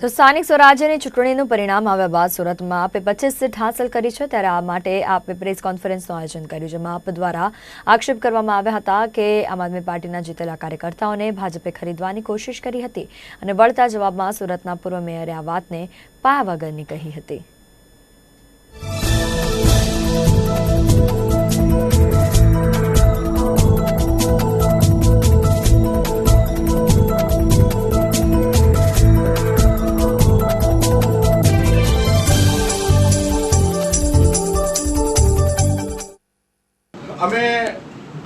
તો સ્થાનિક સ્વરાજ્યની ચૂંટણીનું પરિણામ આવ્યા બાદ સુરતમાં આપે પચીસ સીટ હાંસલ કરી છે. ત્યારે આ માટે આપે પ્રેસ કોન્ફરન્સનું આયોજન કર્યું, જેમાં આપ દ્વારા આક્ષેપ કરવામાં આવ્યા હતા કે આમ આદમી પાર્ટીના જીતેલા કાર્યકર્તાઓને ભાજપે ખરીદવાની કોશિશ કરી હતી અને વળતા જવાબમાં સુરતના પૂર્વ મેયરે આ વાતને પાયા વગરની કહી હતી. અમે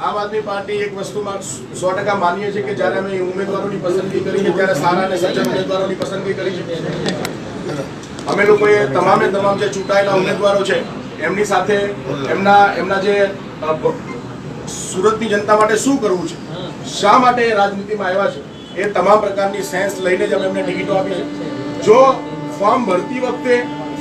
આમ આદમી પાર્ટી એક વસ્તુમાં સો ટકા માનીએ છીએ કે જ્યારે અમે ઉમેદવારોની પસંદગી કરી છે, ત્યારે સારા અને સજ્જન ઉમેદવારોની પસંદગી કરી છે. અમે લોકોએ તમામે તમામ જે ચૂંટાયેલા ઉમેદવારો છે, એમની સાથે એમના એમના જે સુરતની જનતા માટે શું કરવું છે? શા માટે રાજનીતિમાં આવ્યા છે? એ તમામ પ્રકારની સેન્સ લઈને જ અમે એમને ટિકિટો આપી છે. જો ફોર્મ ભરતી વખતે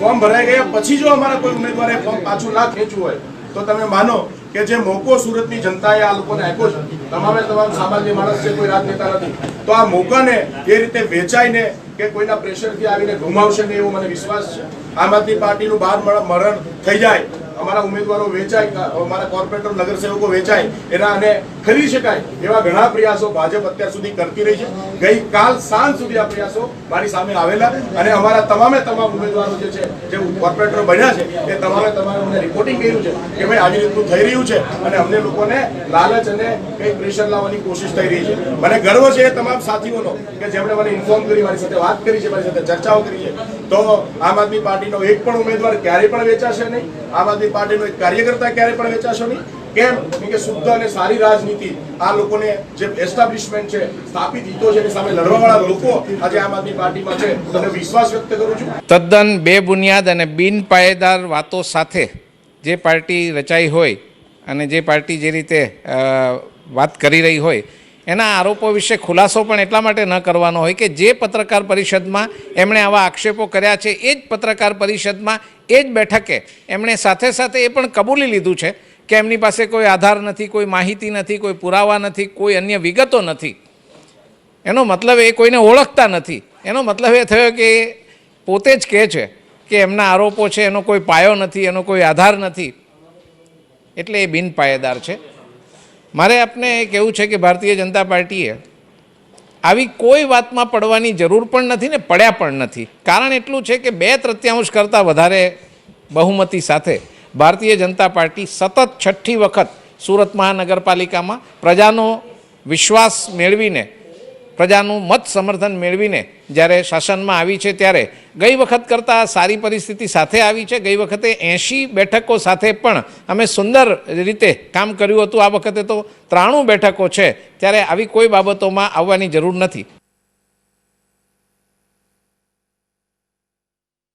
ફોર્મ ભરાઈ ગયા પછી જો અમારા કોઈ ઉમેદવારે ફોર્મ પાછું ના ખેંચવું હોય, તો તમે માનો કે જે મોકો સુરતની જનતાએ આ લોકોને આપ્યો છે. તમામે તમામ સામાન્ય માણસ છે, કોઈ રાજનેતા નથી. તો આ મોકાને એ રીતે વેચાઈને કે કોઈના પ્રેશરથી આવીને ગુમાવશે નહીં એવો મને વિશ્વાસ છે. આમ આદમી પાર્ટીનું બહાર મર- મરણ થઈ જાય. અમારા ઉમેદવારો વેચાય અમારા કોર્પોરેટર નગરસેવકો વેચાય, એના અને ખરીદી શકાય એવા ઘણા પ્રયાસો ભાજપ અત્યાર સુધી કરતી રહી છે. ગઈ કાલ સાંજ સુધી આ પ્રયાસો મારી સામે આવેલા અને અમારા તમામે તમામ ઉમેદવારો જે છે, જે કોર્પોરેટર બન્યા છે, એ તમામે તમામે અમને રિપોર્ટિંગ કર્યું છે કે ભાઈ આવી રીતનું થઈ રહ્યું છે અને અમને લોકોને લાલચ અને કંઈ પ્રેશર લાવવાની કોશિશ થઈ રહી છે. મને ગર્વ છે એ તમામ સાથીઓનો કે જેમણે મને ઇન્ફોર્મ કરી, મારી સાથે વાત કરી છે, મારી સાથે ચર્ચાઓ કરી છે. તો આમ આદમી પાર્ટીનો એક પણ ઉમેદવાર ક્યારેય પણ વેચાશે નહીં. આમ આદમી પાર્ટીનો એક કાર્યકર્તા ક્યારેય પણ વેચાશો નહીં. કેમ? કે શુદ્ધ અને સારી રાજનીતિ આ લોકોને જે એસ્ટાબ્લિશમેન્ટ છે, સ્થાપિત હિતો છે, એની સામે લડવાવાળા લોકો આજે આમ આદમી પાર્ટીમાં છે. અને વિશ્વાસ વ્યક્ત કરું છું. તદ્દન બેબુનિયાદ અને બિન પાયેદાર વાતો સાથે જે પાર્ટી રચાઈ હોય અને જે પાર્ટી જે રીતે વાત કરી રહી હોય એના આરોપો વિશે ખુલાસો પણ એટલા માટે ન કરવાનો હોય કે જે પત્રકાર પરિષદમાં એમણે આવા આક્ષેપો કર્યા છે, એ જ પત્રકાર પરિષદમાં એ જ બેઠકે એમણે સાથે સાથે એ પણ કબૂલી લીધું છે કે એમની પાસે કોઈ આધાર નથી, કોઈ માહિતી નથી, કોઈ પુરાવા નથી, કોઈ અન્ય વિગતો નથી. એનો મતલબ એ કોઈને ઓળખતા નથી. એનો મતલબ એ થયો કે પોતે જ કહે છે કે એમના આરોપો છે, એનો કોઈ પાયો નથી, એનો કોઈ આધાર નથી. એટલે એ બિનપાયેદાર છે. મારે આપને કહેવું છે કે ભારતીય જનતા પાર્ટીએ આવી કોઈ વાતમાં પડવાની જરૂર પણ નથી ને પડ્યા પણ નથી. કારણ એટલું છે કે બે તૃત્યાંશ કરતાં વધારે બહુમતી સાથે ભારતીય જનતા પાર્ટી સતત છઠ્ઠી વખત સુરત મહાનગરપાલિકામાં પ્રજાનો વિશ્વાસ મેળવીને પ્રજાનું મત સમર્થન મેળવીને જ્યારે શાસનમાં આવી છે ત્યારે ગઈ વખત કરતાં સારી પરિસ્થિતિ સાથે આવી છે. ગઈ વખતે એંશી બેઠકો સાથે પણ અમે સુંદર રીતે કામ કર્યું હતું. આ વખતે તો ત્રાણું બેઠકો છે. ત્યારે આવી કોઈ બાબતોમાં આવવાની જરૂર નથી.